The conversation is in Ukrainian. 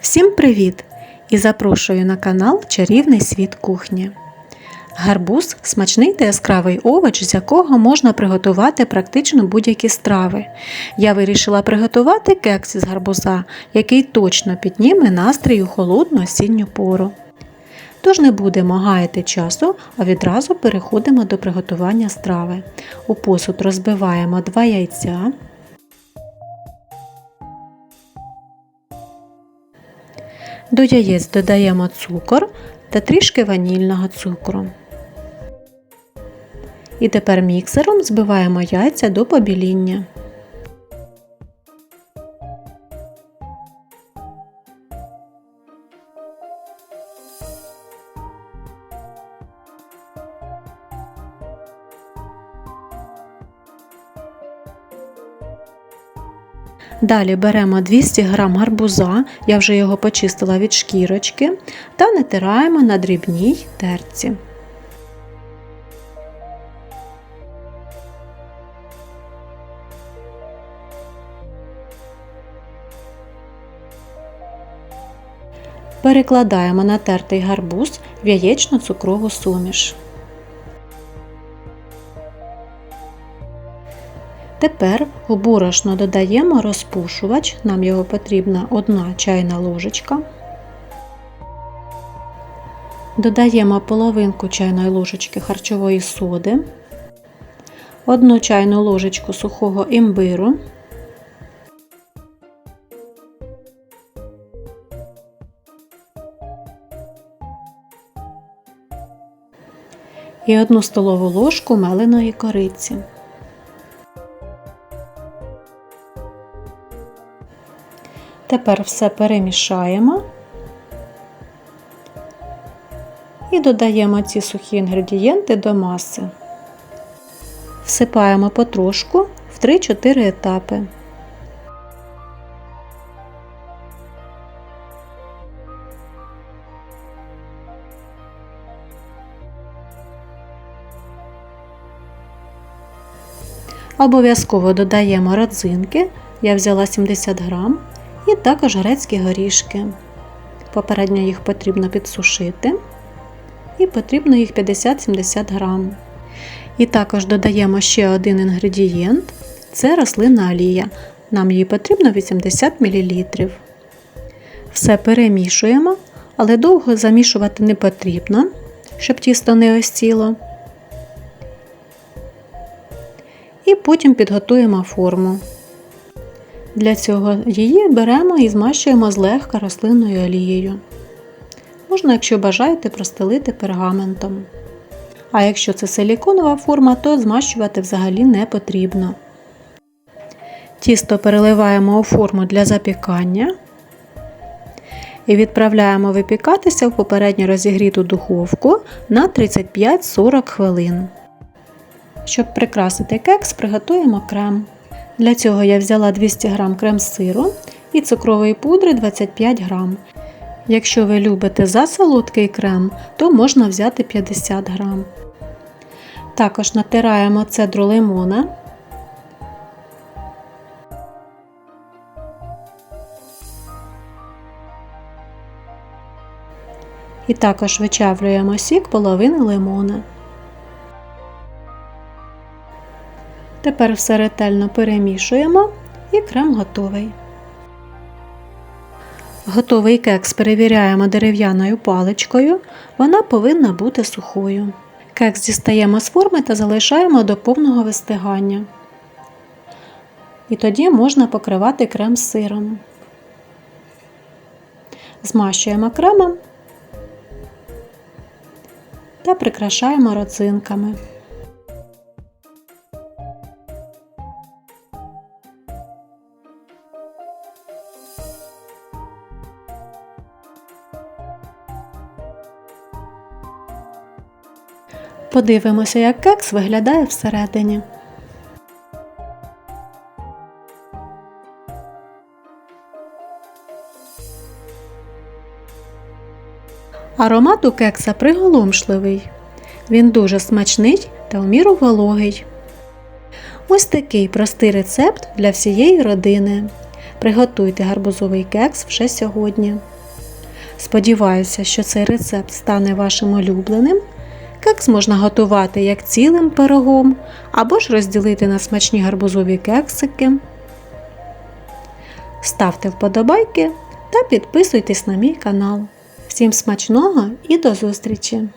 Всім привіт! І запрошую на канал Чарівний світ кухні. Гарбуз смачний та яскравий овоч, з якого можна приготувати практично будь-які страви. Я вирішила приготувати кекс із гарбуза, який точно підніме настрій у холодну осінню пору. Тож не будемо гаяти часу, а відразу переходимо до приготування страви. У посуд розбиваємо 2 яйця. До яєць додаємо цукор та трішки ванільного цукру. І тепер міксером збиваємо яйця до побіління. Далі беремо 200 г гарбуза, я вже його почистила від шкірочки, та натираємо на дрібній терці. Перекладаємо натертий гарбуз в яєчно-цукрову суміш. Тепер у борошно додаємо розпушувач, нам його потрібна 1 чайна ложечка. Додаємо половинку чайної ложечки харчової соди, 1 чайну ложечку сухого імбиру, і 1 столову ложку меленої кориці. Тепер все перемішаємо і додаємо ці сухі інгредієнти до маси. Всипаємо потрошку в 3-4 етапи. Обов'язково додаємо родзинки, я взяла 70 грам, і також грецькі горішки. Попередньо їх потрібно підсушити, і потрібно їх 50-70 грам. І також додаємо ще один інгредієнт це рослинна олія. Нам її потрібно 80 мл. Все перемішуємо, але довго замішувати не потрібно, щоб тісто не осіло. І потім підготуємо форму. Для цього її беремо і змащуємо злегка рослинною олією. Можна, якщо бажаєте, простелити пергаментом. А якщо це силіконова форма, то змащувати взагалі не потрібно. Тісто переливаємо у форму для запікання і відправляємо випікатися в попередньо розігріту духовку на 35-40 хвилин. Щоб прикрасити кекс, приготуємо крем. Для цього я взяла 200 г крем-сиру і цукрової пудри 25 г. Якщо ви любите засолодкий крем, то можна взяти 50 г. Також натираємо цедру лимона. І також вичавлюємо сік половини лимона. Тепер все ретельно перемішуємо і крем готовий. Готовий кекс перевіряємо дерев'яною паличкою, вона повинна бути сухою. Кекс дістаємо з форми та залишаємо до повного вистигання. І тоді можна покривати крем з сиром. Змащуємо кремом та прикрашаємо родзинками. Подивимося, як кекс виглядає всередині. Аромат у кекса приголомшливий. Він дуже смачний та в міру вологий. Ось такий простий рецепт для всієї родини. Приготуйте гарбузовий кекс вже сьогодні. Сподіваюся, що цей рецепт стане вашим улюбленим. Кекс можна готувати як цілим пирогом, або ж розділити на смачні гарбузові кексики. Ставте вподобайки та підписуйтесь на мій канал. Всім смачного і до зустрічі!